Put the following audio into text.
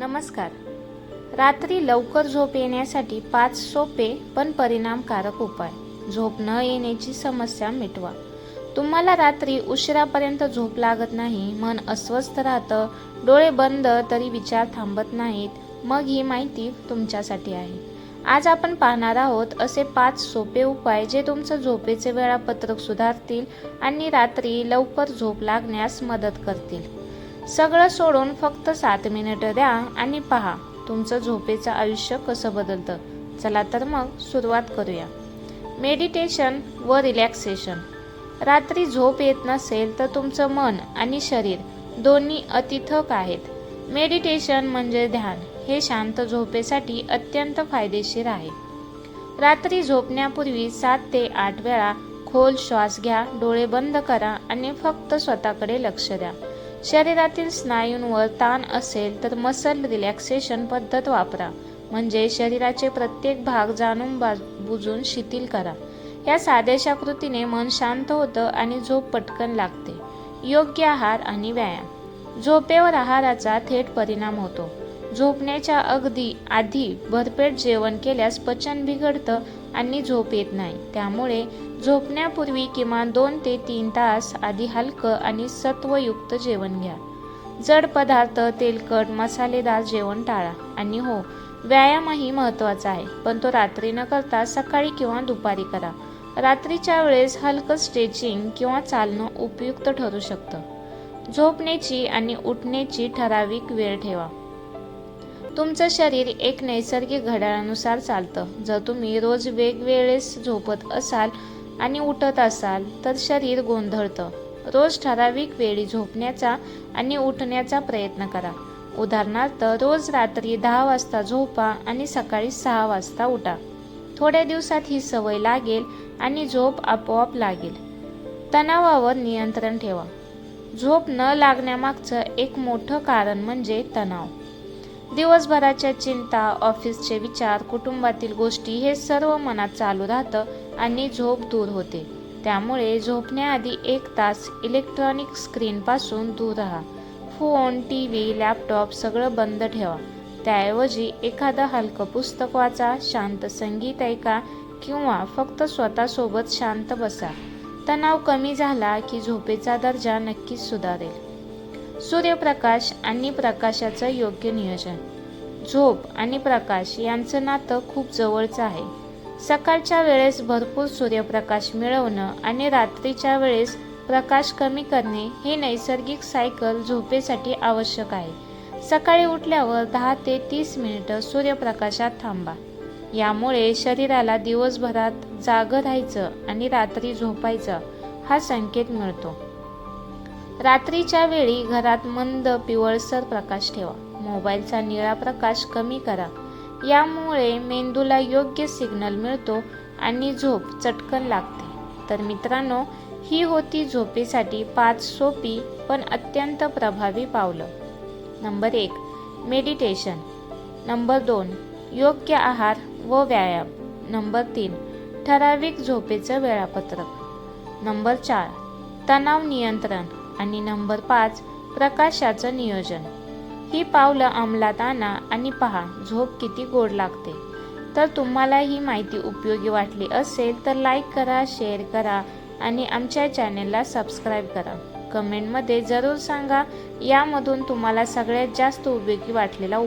नमस्कार. रात्री लवकर झोप येण्यासाठी पाच सोपे पण परिणामकारक उपाय. झोप न येण्याची समस्या मिटवा. तुम्हाला रात्री उशिरापर्यंत झोप लागत नाही मन अस्वस्थ राहतं डोळे बंद तरी विचार थांबत नाहीत मग ही माहिती तुमच्यासाठी आहे. आज आपण पाहणार आहोत असे पाच सोपे उपाय जे तुमचं झोपेचे वेळापत्रक सुधारतील आणि रात्री लवकर झोप लागण्यास मदत करतील. सगळं सोडून फक्त सात मिनिटं द्या आणि पहा तुमचं झोपेचं आयुष्य कसं बदलतं? चला तर मग सुरुवात करूया. मेडिटेशन व रिलॅक्सेशन. रात्री झोप येत नसेल तर तुमचं मन आणि शरीर दोन्ही अतिथक आहेत. मेडिटेशन म्हणजे ध्यान. हे शांत झोपेसाठी अत्यंत फायदेशीर आहे. रात्री झोपण्यापूर्वी सात ते आठ वेळा खोल श्वास घ्या डोळे बंद करा आणि फक्त स्वतःकडे लक्ष द्या. शरीरातील स्नायूंवर ताण असेल तर मसल रिलॅक्सेशन पद्धत वापरा. म्हणजे शरीराचे प्रत्येक भाग जाणून बा बुजून शिथिल करा. या साध्याशा कृतीने मन शांत होतं आणि झोप पटकन लागते. योग्य आहार आणि व्यायाम. झोपेवर आहाराचा थेट परिणाम होतो. झोपण्याच्या अगदी आधी भरपेट जेवण केल्यास पचन बिघडतं आणि झोप येत नाही. त्यामुळे झोपण्यापूर्वी किमान दोन ते तीन तास आधी हलकं आणि सत्वयुक्त जेवण घ्या. जड पदार्थ तेलकट मसालेदार जेवण टाळा. आणि हो व्यायामही महत्त्वाचा आहे पण तो रात्री न करता सकाळी किंवा दुपारी करा. रात्रीच्या वेळेस हलकं स्ट्रेचिंग किंवा चालणं उपयुक्त ठरू शकतं. झोपण्याची आणि उठण्याची ठराविक वेळ ठेवा. तुमचं शरीर एक नैसर्गिक घड्याळानुसार चालतं. जर तुम्ही रोज वेगवेगळेच झोपत असाल आणि उठत असाल तर शरीर गोंधळतं. रोज ठराविक वेळी झोपण्याचा आणि उठण्याचा प्रयत्न करा. उदाहरणार्थ रोज रात्री दहा वाजता झोपा आणि सकाळी सहा वाजता उठा. थोड्या दिवसात ही सवय लागेल आणि झोप आपोआप लागेल. तणावावर नियंत्रण ठेवा. झोप न लागण्यामागचं एक मोठं कारण म्हणजे तणाव. दिवसभराच्या चिंता ऑफिसचे विचार कुटुंबातील गोष्टी हे सर्व मनात चालू राहतं आणि झोप दूर होते. त्यामुळे झोपण्याआधी एक तास इलेक्ट्रॉनिक स्क्रीनपासून दूर राहा. फोन टी व्ही लॅपटॉप सगळं बंद ठेवा. त्याऐवजी एखादं हलकं पुस्तक वाचा शांत संगीत ऐका किंवा फक्त स्वतःसोबत शांत बसा. तणाव कमी झाला की झोपेचा दर्जा नक्कीच सुधारेल. सूर्यप्रकाश आणि प्रकाशाचं योग्य नियोजन. झोप आणि प्रकाश यांचं नातं खूप जवळचं आहे. सकाळच्या वेळेस भरपूर सूर्यप्रकाश मिळवणं आणि रात्रीच्या वेळेस प्रकाश कमी करणे हे नैसर्गिक सायकल झोपेसाठी आवश्यक आहे. सकाळी उठल्यावर दहा ते तीस मिनिटं सूर्यप्रकाशात थांबा. यामुळे शरीराला दिवसभरात जागं राहायचं आणि रात्री झोपायचं हा संकेत मिळतो. रात्रीच्या वेळी घरात मंद पिवळसर प्रकाश ठेवा. मोबाईलचा निळा प्रकाश कमी करा. यामुळे मेंदूला योग्य सिग्नल मिळतो आणि झोप चटकन लागते. तर मित्रांनो ही होती झोपेसाठी पाच सोपी पण अत्यंत प्रभावी पावलं. नंबर एक मेडिटेशन. नंबर दोन योग्य आहार व व्यायाम. नंबर तीन ठराविक झोपेचं वेळापत्रक. नंबर चार तणाव नियंत्रण. आणि नंबर पाच प्रकाशाचं नियोजन. ही पावलं अंमलात आणा आणि पहा झोप किती गोड लागते. तर तुम्हाला ही माहिती उपयोगी वाटली असेल तर लाईक करा शेअर करा आणि आमच्या चॅनेलला सबस्क्राईब करा. कमेंटमध्ये जरूर सांगा यामधून तुम्हाला सगळ्यात जास्त उपयोगी वाटलेला उप